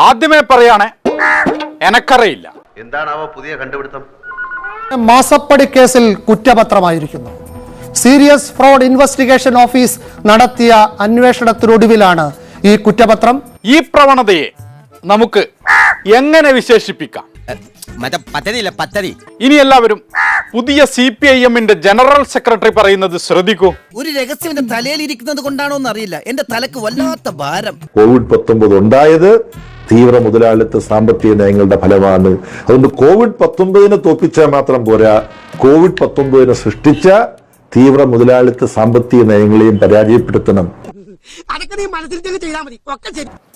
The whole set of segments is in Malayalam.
ആദ്യമേ പറയാണ് എനക്കറിയില്ല. അവ പുതിയ കണ്ടുപിടുത്തം? മാസപ്പടി കേസിൽ കുറ്റപത്രമായിരിക്കുന്നു. സീരിയസ് ഫ്രോഡ് ഇൻവെസ്റ്റിഗേഷൻ ഓഫീസ് നടത്തിയ അന്വേഷണത്തിനൊടുവിലാണ് ഈ കുറ്റപത്രം. ഈ പ്രവണതയെ നമുക്ക് എങ്ങനെ വിശേഷിപ്പിക്കാം? മറ്റേ പദ്ധതിയില്ല പദ്ധതി. ഇനി എല്ലാവരും പുതിയ സി പി ഐ എമ്മിന്റെ ജനറൽ സെക്രട്ടറി പറയുന്നത് ശ്രദ്ധിക്കൂ. ഒരു രഹസ്യം എന്റെ തലയിൽ ഇരിക്കുന്നത് കൊണ്ടാണോ എന്നറിയില്ല എന്റെ തലക്ക് വല്ലാത്ത ഭാരം. കോവിഡ് പത്തൊമ്പത് ഉണ്ടായത് തീവ്ര മുതലാളിത്ത സാമ്പത്തിക നയങ്ങളുടെ ഫലമാണ്. അതുകൊണ്ട് കോവിഡ് പത്തൊമ്പതിനെ തോൽപ്പിച്ചാൽ മാത്രം പോരാ. കോവിഡ് പത്തൊമ്പതിനെ സൃഷ്ടിച്ച തീവ്ര മുതലാളിത്ത സാമ്പത്തിക നയങ്ങളെയും പരാജയപ്പെടുത്തണം.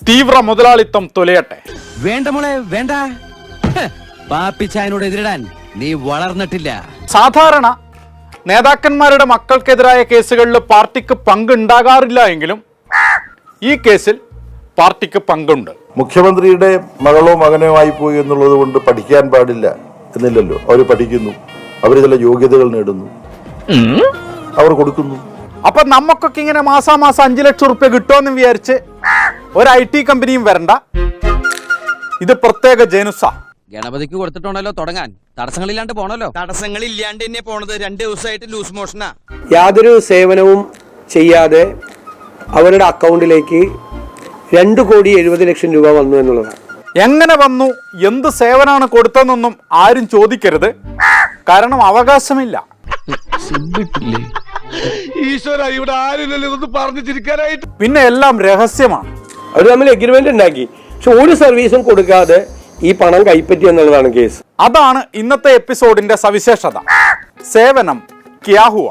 തീവ്ര മുതലാളിത്തം തുലയട്ടെ. വേണ്ട മോളെ വേണ്ട. പാപ്പിച്ചോട് പാപ്പിച്ചായനോട് എതിരിടാൻ നീ വളർന്നിട്ടില്ല. സാധാരണ നേതാക്കന്മാരുടെ മക്കൾക്കെതിരായ കേസുകളിൽ പാർട്ടിക്ക് പങ്കുണ്ടാകാറില്ല എങ്കിലും ഈ കേസിൽ പാർട്ടിക്ക് പങ്കുണ്ട്. മുഖ്യമന്ത്രിയുടെ മകളോ മകനോ ആയി പോയി എന്നുള്ളത് കൊണ്ട് പഠിക്കാൻ പാടില്ല എന്നില്ലല്ലോ. അവർ പഠിക്കുന്നു. അവർ ചില യോഗ്യതകൾ നേടുന്നു. അവർ കൊടുക്കുന്നു. അപ്പൊ നമുക്കൊക്കെ ഇങ്ങനെ മാസാമാസം അഞ്ചു ലക്ഷം റുപ്യ കിട്ടുമെന്ന് വിചാരിച്ച് ഒരു ഐ ടി കമ്പനിയും വരണ്ട. ഇത് പ്രത്യേക ജനുസ. ഗണപതിക്ക് കൊടുത്തിട്ടുണ്ടല്ലോ തുടങ്ങാൻ. തടസ്സങ്ങളില്ലാണ്ട് പോണല്ലോ. തടസ്സങ്ങളില്ലാണ്ട് തന്നെ പോണത് രണ്ട് ദിവസമായിട്ട് ലൂസ് മോഷനാ. യാതൊരു സേവനവും ചെയ്യാതെ അവരുടെ അക്കൗണ്ടിലേക്ക് രണ്ട് കോടി എഴുപത് ലക്ഷം രൂപ വന്നു എന്നുള്ളതാണ്. എങ്ങനെ വന്നു? എന്ത് സേവനമാണ് കൊടുത്തതെന്നൊന്നും ആരും ചോദിക്കരുത്. കാരണം അവകാശമില്ല. ഈശ്വര ഇവിടെ ആരില്ലല്ലോ ഇതൊന്ന് പറഞ്ഞു ചിരിക്കാനായിട്ട്. പിന്നെ എല്ലാം രഹസ്യമാണ്. അവർ തമ്മിൽ എഗ്രിമെന്റ് ഉണ്ടാക്കി. പക്ഷെ ഒരു സർവീസും കൊടുക്കാതെ ഈ പണം കൈപ്പറ്റി എന്നുള്ളതാണ് കേസ് അതാണ് ഇന്നത്തെ എപ്പിസോഡിന്റെ സവിശേഷത. സേവനം ക്യാഹുവ.